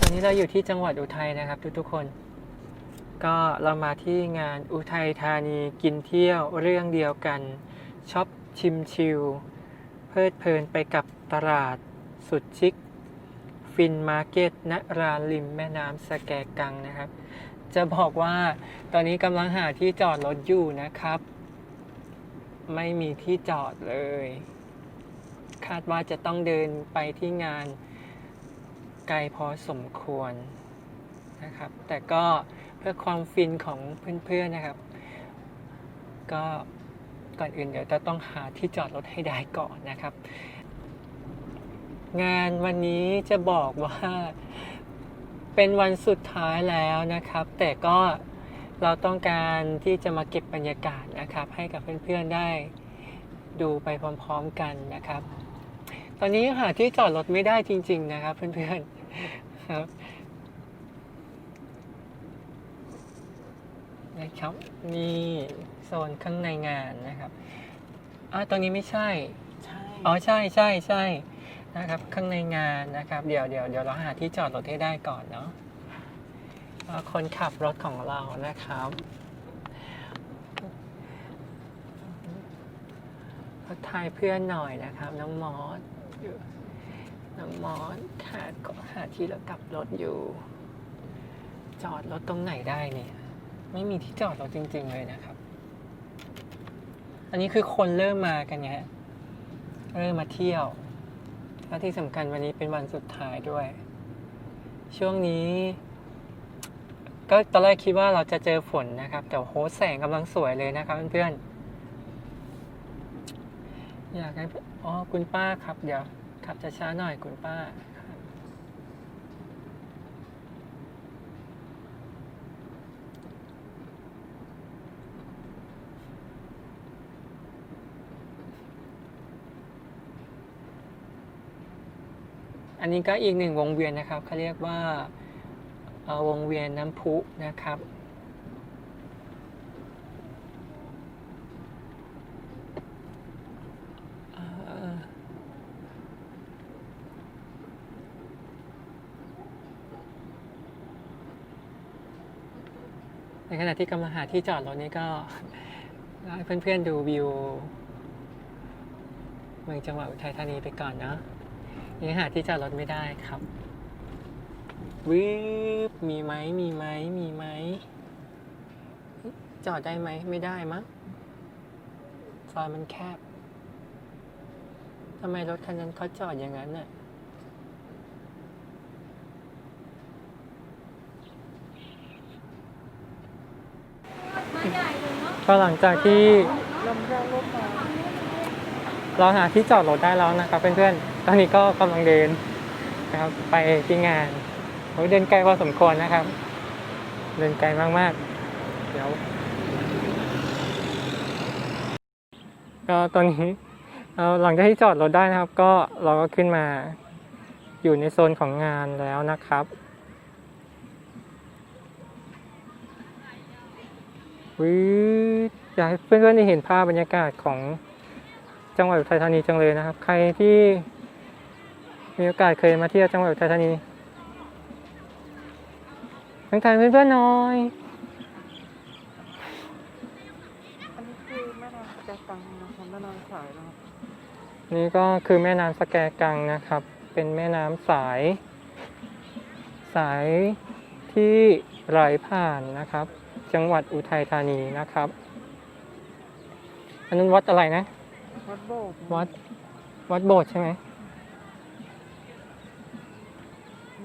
วันนี้เราอยู่ที่จังหวัดอุทัยนะครับทุกๆคน ก็เรามาที่งานอุทัยธานีกินเที่ยวเรื่องเดียวกันช็อปชิมชิลเพลิดเพลินไปกับตลาดสุดชิคฟินมาร์เก็ตณรานริมแม่น้ำสแกกังนะครับ จะบอกว่าตอนนี้กำลังหาที่จอดรถอยู่นะครับ ไม่มีที่จอดเลย คาดว่าจะต้องเดินไปที่งาน ไกลพอสมควรนะครับ แต่ก็เพื่อความฟินของเพื่อนๆนะครับ ก็ก่อนอื่นเดี๋ยวจะต้องหาที่จอดรถให้ได้ก่อนนะครับ งานวันนี้จะบอกว่าเป็นวันสุดท้ายแล้วนะครับ แต่ก็เราต้องการที่จะมาเก็บบรรยากาศนะครับ ให้กับเพื่อนๆได้ดูไปพร้อมๆกันนะครับ ตอนนี้หาที่จอดรถไม่ได้จริง ๆ นะครับ เพื่อนๆ ครับนะครับนี่โซนข้างในงานนะครับอ่าตรงนี้ไม่ใช่ ใช่ อ๋อใช่ใช่ใช่นะครับข้างในงานนะครับ เดี๋ยวเดี๋ยวเดี๋ยวเราหาที่จอดรถให้ได้ก่อนเนาะแล้วคนขับรถของเรานะครับทักทายเพื่อนหน่อยนะครับ น้องมอสอยู่ น้องมอสหาก็หาที่แล้วกลับรถอยู่ จอดรถตรงไหนได้เนี่ย ไม่มีที่จอดรถจริง ๆ เลยนะครับ อันนี้คือคนเริ่มมากันไงเริ่มมาเที่ยว และที่สำคัญวันนี้เป็นวันสุดท้ายด้วย ช่วงนี้ ก็ตอนแรกคิดว่าเราจะเจอฝนนะครับ แต่โหแสงกำลังสวยเลยนะครับเพื่อนๆอยากให้อ๋อคุณป้าครับเดี๋ยว ขับช้าๆหน่อยคุณป้าอันนี้ก็อีกหนึ่งวงเวียนนะครับเขาเรียกว่าวงเวียนน้ำพุนะครับ เอ่อใน ขณะที่กำลังหาที่จอดรถนี่ก็ให้เพื่อนๆดูวิว เมืองจังหวัดอุทัยธานีไปก่อนเนาะยังหาที่จอดรถไม่ได้ครับวิบมีไหมมีไหมมีไหมจอดได้ไหมไม่ได้มั้งซอยมันแคบทำไมรถคันนั้นเขาจอดอย่างนั้นน่ะ ก็หลังจากที่เราหาที่จอดรถได้แล้วนะครับเพื่อนๆ ตอนนี้ก็กำลังเดินนะครับไปที่งานโอ้ยเดินไกลพอสมควรนะครับ เดินไกลมากๆ เดี๋ยวก็ตอนนี้เอ่อหลังจากที่จอดรถได้นะครับ ก็เราก็ขึ้นมาอยู่ในโซนของงานแล้วนะครับ วิอยากให้เพื่อนๆได้เห็นภาพบรรยากาศของจังหวัดอุทัยธานีจังเลยนะครับ ใครที่มีโอกาสเคยมาเที่ยวจังหวัดอุทัยธานีทักทายเพื่อนๆหน่อยอันนี้คือแม่น้ำแกตังนะครับแม่น้ำสายนะครับนี่ก็คือแม่น้ำสแกกังนะครับ เป็นแม่น้ำสาย สายที่ไหลผ่านนะครับ จังหวัดอุทัยธานีนะครับ อันนั้นวัดอะไรนะ วัดโบกวัดวัดโบสถ์ใช่ไหม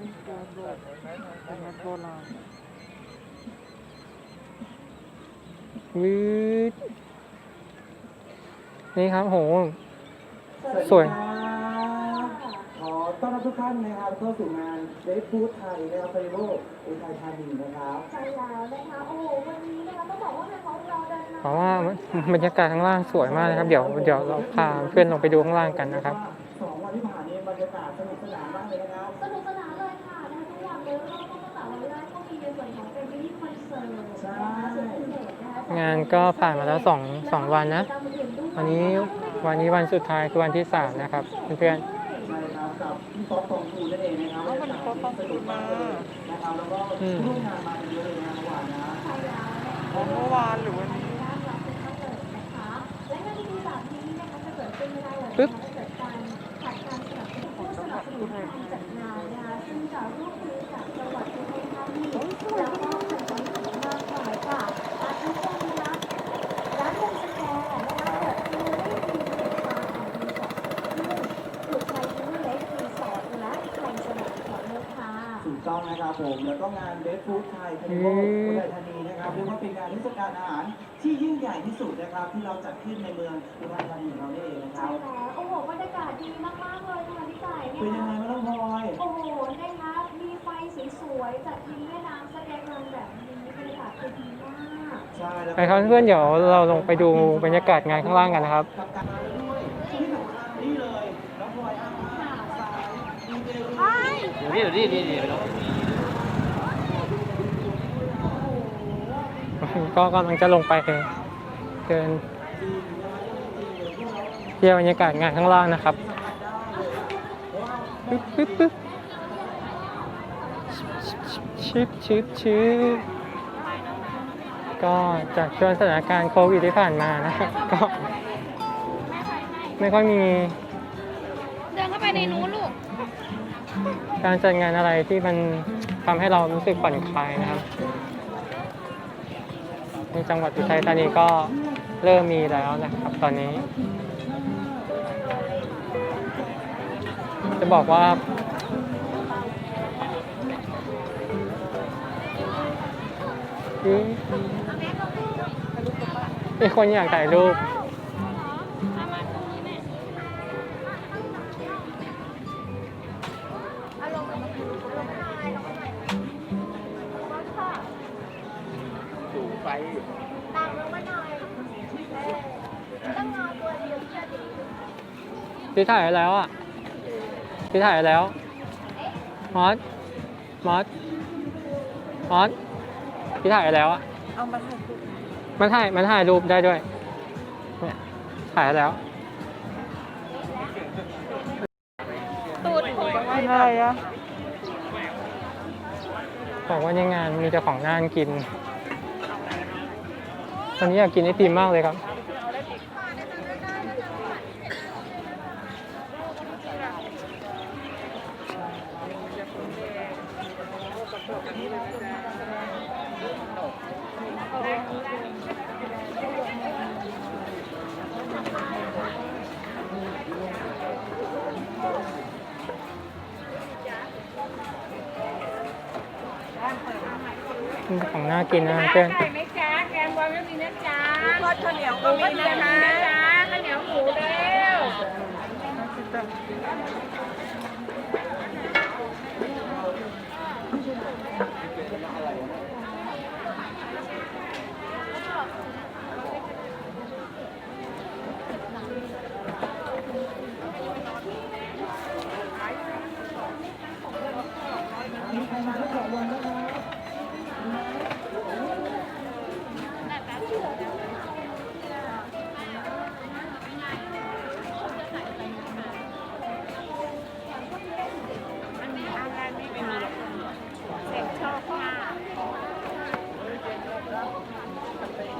นี่คือวัดโบกเป็นวัดโบราณวืดนี่ครับโหสวยขอ ต้อนรับทุกท่านนะครับเข้าสู่งานเดฟฟูดไทยนะครับเฟสติวัลอุทัยธานีนะครับใช่แล้วนะคะโอ้โหวันนี้นะคะต้องบอกว่าเป็นของเราเดินทางเพราะว่าบรรยากาศข้างล่างสวยมากนะครับ เดี๋ยวเดี๋ยวเราพาเพื่อนลงไปดูข้างล่างกันนะครับสองวันที่ผ่านนี้บรรยากาศสนุกสนานมากเลยนะครับสนุกสนานเลยค่ะนะคะทุกวันเลยแล้วก็ตั้งแต่วันแรกก็มีในส่วนของเป็นมินิคอนเสิร์ตนะคะสุดพิเศษนะคะงานก็ผ่านมาแล้วสองสองวันนะ วันนี้วันนี้วันสุดท้ายคือวันที่สามนะครับเพื่อนใช่ครับ กับพี่ป๊อปทองคูนั่นเองนะครับแล้วมันจากก็ต้องสนุซื้กอมามากเลยนะครับแล้วก็อืมร่วมงานมากันเยอะเลยนะเมื่อวานนะใช่แล้วนะคะอ๋อเมื่อวานหรือวันนี้ด้านหลังเป็นคอนเสิร์ตนะคะและงานดีๆแบ ต้องนะครับผมแล้วก็งานเบสฟู้ดไทยคานิวัลอุทัยธานีนะครับเรียกว่าเป็นงานเทศกาลอาหารที่ยิ่งใหญ่ที่สุดนะครับที่เราจัดขึ้นในเมืองอุทัยธานีของเรานี่เองนะคใช่รับแล้วโอ้โหบรรยากาศดีมากๆเลยค่ะพี่ไก่เป็นยังไงเนี่ยบ้างน้องพลอยโอ้โหนะคะมีไฟสวยๆจากริมแม่น้ำสแกนรันแบบนี้บรรยากาศคือดีมากใช่แล้วไปครับเพื่อนๆเดี๋ยวเราลงไปดูบรรยากาศงานข้างล่างกันนะครับกับการมาด้วยที่สำคัญนี่เลยน้องพลอยอาหารสายดีเจ นี่นี่นี่นี่น้อง ก็กำลังจะลงไปเดินเที่ยวบรรยากาศงานข้างล่างนะครับปึ๊บปึ๊บปึ๊บชิบชิบชิบก็จากช่วงสถานการณ์โควิดที่ผ่านมานะครับก็ไม่ค่อยมี เดินเข้าไปในนู้นลูก การจัดงานอะไรที่มันทำให้เรารู้สึกผ่อนคลายนะครับ ในจังหวัดอุทัยธานีก็เริ่มมีแล้วนะครับ ตอนนี้ จะบอกว่า มีคนอยากถ่ายรูป สูงไปพี่ถ่ายไว้แล้วอะพี่ถ่ายไว้แล้ว มอส มอส มอสพี่ถ่ายไว้แล้วอะ เอามาถ่ายรูปมันถ่าย มันถ่ายรูปได้ด้วยเนี่ยถ่ายไว้แล้ว ตูดโผล่กินอะไรอะ บอกว่าในงานมีแต่ของน่านกิน ตอนนี้อยากกินไอติมมากเลยครับ ของน่ากินนะเพื่อน นะจ๊ะทอดข้าวเหนียวก็มีนะคะจ๊ะข้าวเหนียวหมูเร็ว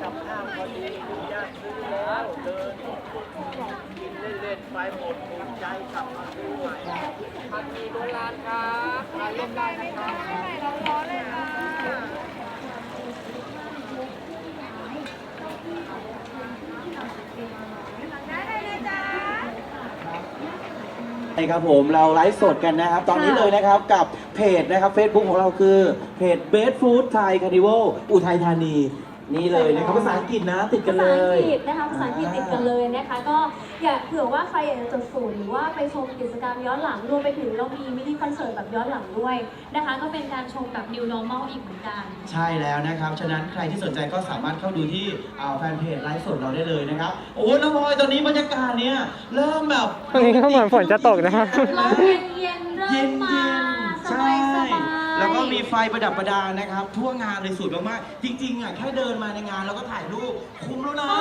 กับข้าวพอดีญาติซื้อแล้วเดินกินเล่นๆไปหมดถูก ใจกลับมาซื้อใหม่พันมีโบราณครับถ่ายรูปได้นะครับใช่ครับผมเราไลฟ์สดกันนะครับ ตอนนี้เลยนะครับกับเพจนะครับ Facebook ของเราคือเพจ Best Food Thai Carnival อุทัยธานี นี่เลยนะครับภาษาอังกฤษนะ ติดกันภาเลษาอัยงกฤษนะคะภาษาอังกฤษติดกันเลยนะคะ ก็อยากเผื่อว่าใครอยากจะจดสูตรหรือว่าไปชมกิจกรรมย้อนหลังรวมไปถึงเรามีมินิคอนเสิร์ตแบบย้อนหลังด้วยนะคะ ก็เป็นการชมแบบ new normal อีกเหมือนกัน ใช่แล้วนะครับ ฉะนั้นใครที่สนใจก็สามารถเข้าดูที่อ่าแฟนเพจไลฟ์สดเราได้เลยนะครับ โอ้น้องพลอยตอนนี้บรรยากาศเนี่ยเริ่มแบบวันนี้ก็เหมือนฝนจะตกนะครับ ลมเย็นๆ ฟประดับประดานะครับ ทั่วงานเลยสวยมากๆจริงๆอะแค่เดินมาในงานแล้วก็ถ่ายรูปคุ้มแล้วนะ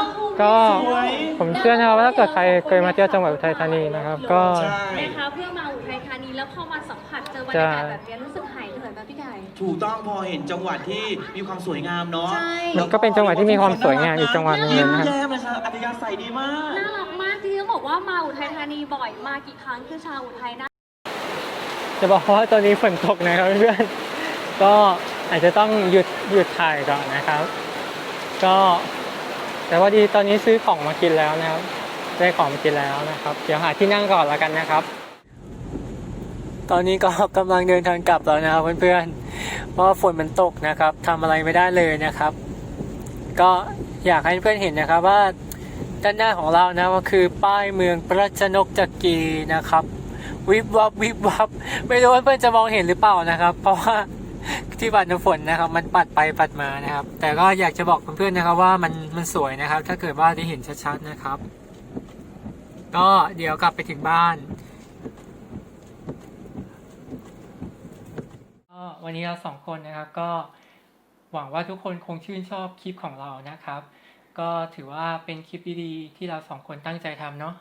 ก็ สวย ผมเชื่อนะครับว่าถ้าเกิดใครเคยมาเที่ยวจังหวัดอุทัยธานีนะครับ ก็ ใช่ นะคะเพื่อมาอุทัยธานีแล้วพอมาสัมผัสเจอบรรยากาศแบบนี้รู้สึกหายเหนื่อยไหมพี่ไก่ ถูกต้องพอเห็นจังหวัดที่มีความสวยงามเนาะใช่ มันก็เป็นจังหวัดที่มีความสวยงามอีกจังหวัดหนึ่งเลยยิ้มนะครับแย้มเลยครับอัธยาศัยดีมาก น่ารักมากที่ต้องบอกว่ามาอุทัยธานีบ่อยมากี่ครั้งคือชาวอุทัยนะ จะบอกว่าตอนนี้ฝนตกนะครับเพื่อนๆ ก็อาจจะต้องหยุดหยุดถ่ายก่อนนะครับ ก็แต่ว่าดีตอนนี้ซื้อของมากินแล้วนะครับ ได้ของมากินแล้วนะครับ เดี๋ยวหาที่นั่งก่อนแล้วกันนะครับ ตอนนี้ก็กำลังเดินทางกลับแล้วนะครับเพื่อนๆเพราะฝนมันตกนะครับทำอะไรไม่ได้เลยนะครับ ก็อยากให้เพื่อนเห็นนะครับว่าด้านหน้าของเรานะก็คือป้ายเมืองประชนกจักรีนะครับ วิบวับวิบวับ ไม่รู้ว่าเพื่อนจะมองเห็นหรือเปล่านะครับ เพราะว่า ที่ปัดน้ำฝนนะครับ มันปัดไปปัดมานะครับ แต่ก็อยากจะบอกเพื่อนๆนะครับ ว่ามันมันสวยนะครับ ถ้าเกิดว่าได้เห็นชัดๆนะครับ ก็เดี๋ยวกลับไปถึงบ้านก็วันนี้เราสองคนนะครับก็หวังว่าทุกคนคงชื่นชอบคลิปของเรานะครับ ก็ถือว่าเป็นคลิปดีๆที่เราสองคนตั้งใจทำเนาะ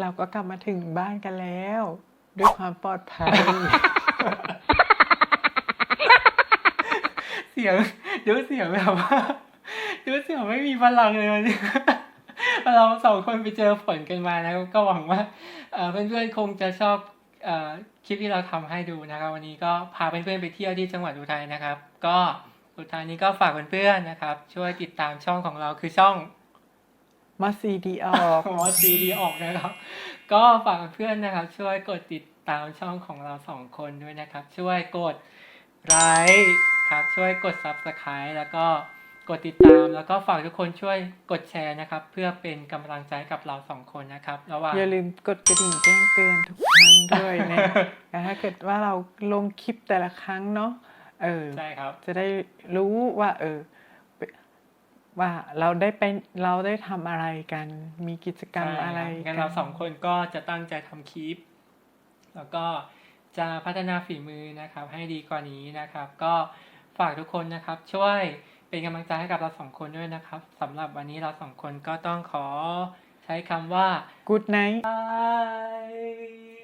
เราก็กลับมาถึงบ้านกันแล้ว ด้วยความปลอดภัย เสียงดูเสียงแบบว่าดูเสียงไม่มีพลังเลยวันนี้เราสองคนไปเจอฝนกันมานะก็หวังว่าเอ่อเพื่อนๆคงจะชอบเอ่อคลิปที่เราทำให้ดูนะครับ วันนี้ก็พาเพื่อนๆไปเที่ยวที่จังหวัดอุทัยนะครับ ก็สุดท้ายนี้ก็ฝากเพื่อนๆนะครับ ช่วยติดตามช่องของเราคือช่องมาซีดีออกของซีดีออกนะครับ ก็ฝากเพื่อนนะครับ ช่วยกดติดตามช่องของเราสองคนด้วยนะครับ ช่วยกดไลค์ ครับ ช่วยกด subscribe แล้วก็กดติดตาม แล้วก็ฝากทุกคนช่วยกดแชร์นะครับ เพื่อเป็นกำลังใจกับเราสองคนนะครับระหว่างอย่าลืมกดกระดิ่งแจ้งเตือนทุกครั้งด้วยนะแต่ถ้าเกิดว่าเราลงคลิปแต่ละครั้งเนาะเออใช่ครับ จะได้รู้ว่า เออ ว่าเราได้ไปเราได้ทำอะไรกัน มีกิจกรรมอะไรใช่คบงั้นกัเราสองคนก็จะตั้งใจทำคลิป แล้วก็จะพัฒนาฝีมือนะครับ ให้ดีกว่านี้นะครับ ก็ ฝากทุกคนนะครับ ช่วยเป็นกำลังใจให้กับเราสองคนด้วยนะครับสำหรับวันนี้เราสองคนก็ต้องขอใช้คำว่ากูดไนท์บาย